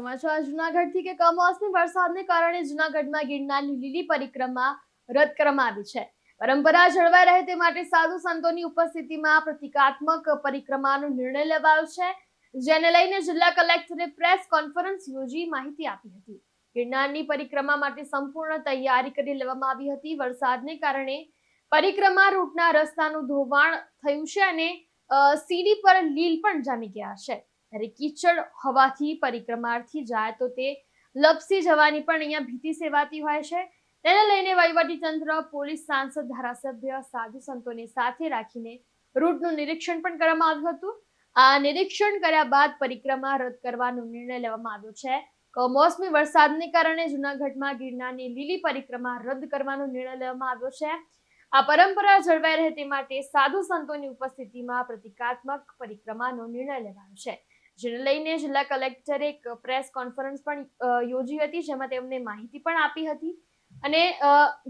સમાચાર, જુનાગઢથી કે કમોસમી વરસાદને કારણે જુનાગઢમાં ગિરનારની લીલી પરિક્રમા રદ કરવામાં આવી છે. પરંપરા જળવાઈ રહે તે માટે સાધુ સંતોની ઉપસ્થિતિમાં પ્રતિકાત્મક પરિક્રમાનો નિર્ણય લેવાયો છે, જેને લઈને જિલ્લા કલેક્ટરે પ્રેસ કોન્ફરન્સ યોજી માહિતી આપી હતી. ગિરનારની પરિક્રમા માટે સંપૂર્ણ તૈયારી કરી લેવામાં આવી હતી. વરસાદને કારણે પરિક્રમા રૂટના રસ્તાનું ધોવાણ થયું છે અને સીડી પર લીલ પણ જામી ગયા છે. ત્યારે કીચડ હવાથી પરિક્રમાર્થી જાય તો તે લપસી જવાની પણ અહીંયા ભીતિ સેવાતી હોય છે. તેને લઈને વહીવટીતંત્ર, પોલીસ, સાંસદ, ધારાસભ્ય, સાધુ સંતોને સાથે રાખીને રૂટનું નિરીક્ષણ પણ કરવામાં આવ્યું હતું. આ નિરીક્ષણ કર્યા બાદ પરિક્રમા રદ કરવાનો નિર્ણય લેવામાં આવ્યો છે. કમોસમી વરસાદને કારણે જૂનાગઢમાં ગિરનારની લીલી પરિક્રમા રદ કરવાનો નિર્ણય લેવામાં આવ્યો છે. આ પરંપરા જળવાઈ રહે તે માટે સાધુ સંતોની ઉપસ્થિતિમાં પ્રતિકાત્મક પરિક્રમાનો નિર્ણય લેવાયો છે. જેને લઈને જિલ્લા કલેક્ટરે એક પ્રેસ કોન્ફરન્સ પણ યોજી હતી, જેમાં તેમને માહિતી પણ આપી હતી. અને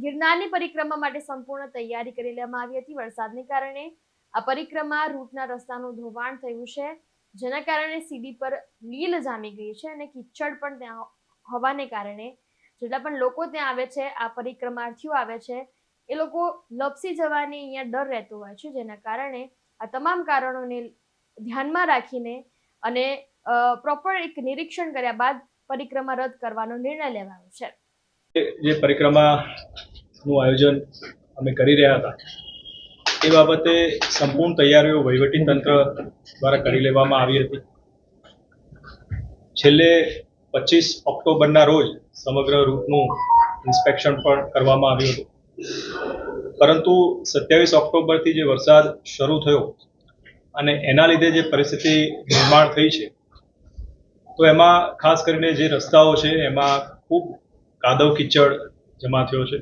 ગિરનારની પરિક્રમા માટે સંપૂર્ણ તૈયારી કરી લેવામાં આવી હતી. વરસાદને કારણે આ પરિક્રમા રૂટના રસ્તાનું ધોવાણ થયું છે, જેના કારણે સીડી પર લીલ જામી ગઈ છે અને કિચડ પણ ત્યાં હોવાને કારણે જેટલા પણ લોકો ત્યાં આવે છે, આ પરિક્રમાર્થીઓ આવે છે, એ લોકો લપસી જવાની અહીંયા ડર રહેતો હોય છે. જેના કારણે આ તમામ કારણોને ધ્યાનમાં રાખીને અને પ્રોપર એક નિરીક્ષણ કર્યા બાદ પરિક્રમા રદ કરવાનો નિર્ણય લેવાયો છે. જે પરિક્રમાનું આયોજન અમે કરી રહ્યા હતા, એ બાબતે સંપૂર્ણ તૈયારીઓ વહીવટી તંત્ર દ્વારા કરી લેવામાં આવી હતી. છેલ્લે પચીસ ઓક્ટોબરના રોજ સમગ્ર રૂટનું ઇન્સ્પેક્શન પણ કરવામાં આવ્યું હતું. પરંતુ સત્યાવીસ ઓક્ટોબરથી જે વરસાદ શરૂ થયો અને એના લીધે જે પરિસ્થિતિ નિર્માણ થઈ છે, તો એમાં ખાસ કરીને જે રસ્તાઓ છે, એમાં ખૂબ કાદવ કિચડ જમા થયો છે.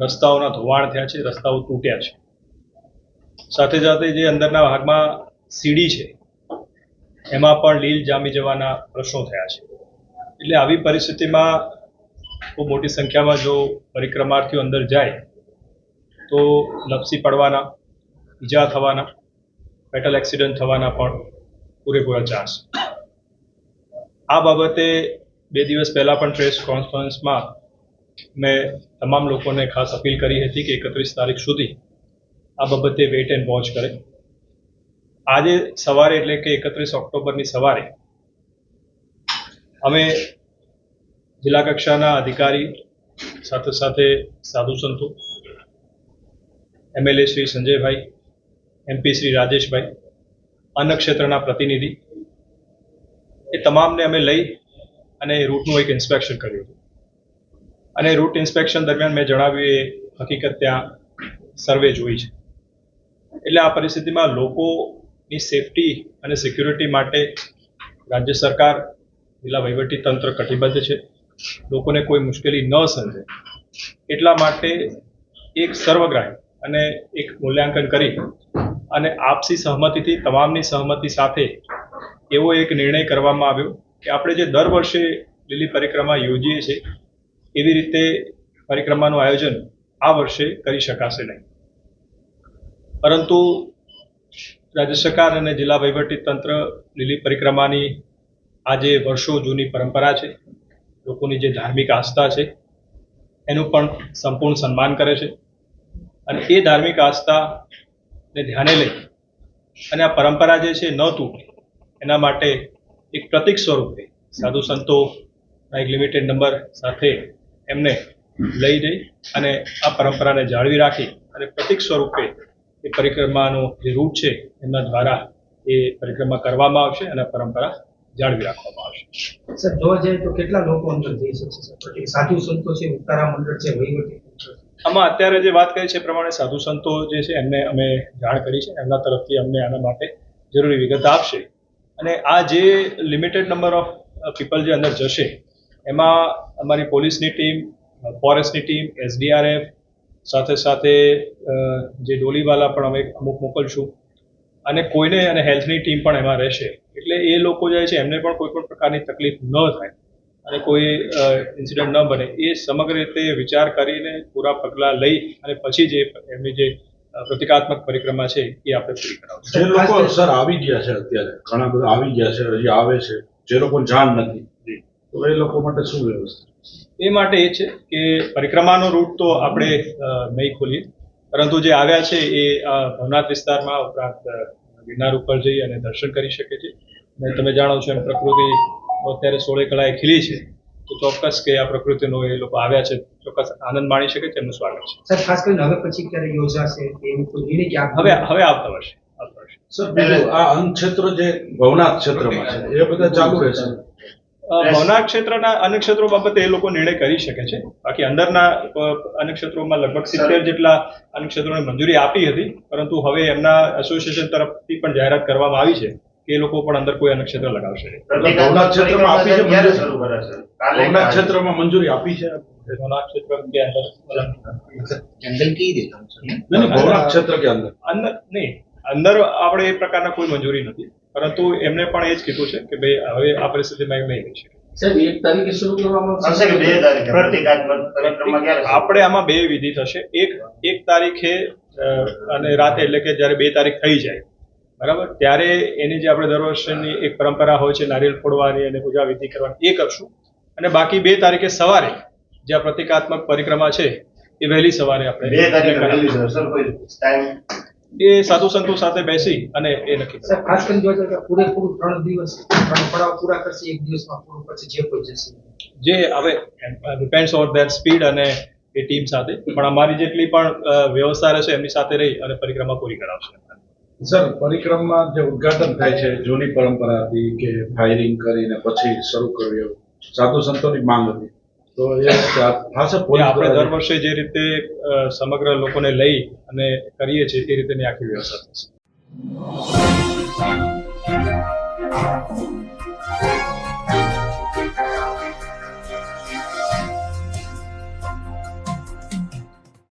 રસ્તાઓના ધોવાણ થયા છે, રસ્તાઓ તૂટ્યા છે. સાથે સાથે જે અંદરના ભાગમાં સીડી છે, એમાં પણ લીલ જામી જવાના પ્રશ્નો થયા છે. એટલે આવી પરિસ્થિતિમાં ખૂબ મોટી સંખ્યામાં જો પરિક્રમાર્થીઓ અંદર જાય, તો લપસી પડવાના, ઈજા થવાના ફેટલ એક્સિડન્ટ થવાના પણ પૂરેપૂરા ચાન્સ આ બાબતે બે દિવસ પહેલાં પણ પ્રેસ કોન્ફરન્સમાં મેં તમામ લોકોને ખાસ અપીલ કરી હતી કે એકત્રીસ તારીખ સુધી આ બાબતે વેઇટ એન્ડ વોચ કરે. આજે સવારે એટલે કે એકત્રીસ ઓક્ટોબરની સવારે અમે જિલ્લા કક્ષાના અધિકારી સાથે સાથે સાધુ સંતો એમએલએ શ્રી સંજયભાઈ એમપી શ્રી રાજેશભાઈ અન્ય ક્ષેત્રના પ્રતિનિધિ. એ તમામને અમે લઈ અને એ રૂટનું એક ઇન્સ્પેક્શન કર્યું હતું. અને રૂટ ઇન્સ્પેક્શન દરમિયાન મેં જણાવ્યું, એ હકીકત ત્યાં સર્વે જોઈ છે. એટલે આ પરિસ્થિતિમાં લોકોની સેફટી અને સિક્યુરિટી માટે રાજ્ય સરકાર, જિલ્લા વહીવટી તંત્ર કટિબદ્ધ છે. લોકોને કોઈ મુશ્કેલી ન સર્જે. એટલા માટે એક સર્વગ્રાહી અને એક મૂલ્યાંકન કરી અને આપસી સહમતિથી, તમામની સહમતિ સાથે એવો એક નિર્ણય કરવામાં આવ્યો કે આપણે જે દર વર્ષે લીલી પરિક્રમા યોજીએ છીએ, એવી રીતે પરિક્રમાનું આયોજન આ વર્ષે કરી શકાશે નહીં. પરંતુ રાજ્ય સરકાર અને જિલ્લા તંત્ર લીલી પરિક્રમાની આ જે વર્ષો જૂની પરંપરા છે. લોકોની જે ધાર્મિક આસ્થા છે, એનું પણ સંપૂર્ણ સન્માન કરે છે. અને એ ધાર્મિક આસ્થાને ધ્યાને લઈ. અને આ પરંપરા જે છે ન તૂટે. એના માટે એક પ્રતિક સ્વરૂપે સાધુ સંતો એક લિમિટેડ નંબર સાથે એમને લઈ જઈ અને આ પરંપરાને જાળવી રાખી અને પ્રતિક સ્વરૂપે એ પરિક્રમાનો જે રૂટ છે એમના દ્વારા એ પરિક્રમા કરવામાં આવશે અને પરંપરા જાળવી રાખવામાં આવશે. સર, જોવા જઈએ તો કેટલા લોકો અંદર જઈ શકશે સર સાધુ સંતો છે, ઉતારા મંડળ છે, વહીવટી. આમાં અત્યારે જે વાત કરી છે એ પ્રમાણે સાધુ સંતો જે છે એમને અમે જાણ કરી છે એમના તરફથી અમને આના માટે જરૂરી વિગત આપશે. અને આ જે લિમિટેડ નંબર ઓફ પીપલ જે અંદર જશે, એમાં અમારી પોલીસની ટીમ, ફોરેસ્ટની ટીમ, એસડીઆરએફ, સાથે સાથે જે ડોલીવાલા પણ અમે અમુક મોકલશું. અને કોઈને અને હેલ્થની ટીમ પણ એમાં રહેશે. એટલે એ લોકો જે છે એમને પણ કોઈ પણ પ્રકારની તકલીફ ન થાય. અને કોઈ ઇન્સિડન્ટ ન બને. એ સમગ્ર રીતે વિચાર કરીને પૂરા પગલાં લઈ અને પછી જે એમની જે પ્રતિકાત્મક પરિક્રમા છે એ આપણે પૂરી કરાવશું. જે લોકો સર આવી ગયા છે અત્યારે. ઘણા બધા આવી ગયા છે હજી આવે છે. જે લોકો જાણ નથી. તો એ લોકો માટે શું વ્યવસ્થા? એ માટે એ છે કે પરિક્રમાનો રૂટ તો આપણે નહીં ખોલીએ. પરંતુ જે આવ્યા છે એ ભવનાથ વિસ્તારમાં ઉપરાંત ગિરનાર ઉપર જઈ અને દર્શન કરી શકે છે. અને તમે જાણો છો એમ પ્રકૃતિ અત્યારે સોળે કળાએ ખીલી છે તો ચોક્કસ કે આ પ્રકૃતિનો એ લોકો આવ્યા છે ચોક્કસ આનંદ માણી શકે તેમનું સ્વાગત છે. સર ખાસ કરીને હવે પછી ક્યારે યોજાશે કે એવું કોઈ નિર્ણય કે હવે હવે આવતા વર્ષે સર બીજું આ અન્ન ક્ષેત્ર જે ભવનાથ ક્ષેત્રમાં છે એ બધા ચાલુ રહેશે. ભવનાથ ક્ષેત્રના અન્ય ક્ષેત્રો બાબતે એ લોકો નિર્ણય કરી શકે છે. બાકી અંદરના અન્ય ક્ષેત્રોમાં લગભગ સિત્તેર જેટલા અન્ય ક્ષેત્રોને મંજૂરી આપી હતી પરંતુ હવે એમના એસોસિએશન તરફથી પણ જાહેરાત કરવામાં આવી છે. કે એ લોકો પણ અંદર કોઈ અન્ય લગાવશે. ભવનાથ ક્ષેત્રમાં આપી છે ક્યારે મંજૂરી? શરૂ કરે છે. કાલે ભવનાથ ક્ષેત્રમાં મંજૂરી આપી છે. ભવનાથ ક્ષેત્ર કે અંદર જંગલ કઈ રીતે નહીં, નહીં, ભવનાથ ક્ષેત્ર કે અંદર? અંદર નહીં અંદર આપણે એ પ્રકારના કોઈ મંજૂરી નથી. પરંતુ એમને પણ એ જ કીધું છે કે ભાઈ હવે આ પરિસ્થિતિમાં એમ નહીં છે? આપણે આમાં બે વિધિ થશે. એક એક તારીખે અને રાતે એટલે કે જ્યારે બે તારીખ થઈ જાય બરાબર? ત્યારે એની જે આપણે દર વર્ષની એક પરંપરા હોય છે નારિયેલ ફોડવાની અને પૂજા વિધિ કરવાની એ કરશું. અને બાકી બે તારીખે સવારે જે આ પ્રતિકાત્મક પરિક્રમા છે એ વહેલી સવારે આપણે એ સાધુ સંતો સાથે બેસી અને એ નક્કી ખાસ કરીને જોવા જાય તો પૂરેપૂરું ત્રણ દિવસ ત્રણ પડાવ પૂરા કરશે એક દિવસમાં પૂરું પછી જે કોઈ જશે. જે હવે ડિપેન્ડ્સ ઓન ધેર સ્પીડ અને એ ટીમ સાથે. પણ અમારી જેટલી પણ વ્યવસ્થા રહેશે એમની સાથે રહી અને પરિક્રમા પૂરી કરાવશે. સર પરિક્રમા જે ઉદઘાટન થાય છે જૂની પરંપરા હતી કે ફાયરિંગ કરીને પછી શરૂ કરવી સાધુ સંતોની માંગ હતી. તો એ ખાસ આપણે દર વર્ષે જે રીતે સમગ્ર લોકોને લઈ અને કરીએ છીએ એ રીતેની આખી વ્યવસ્થા થશે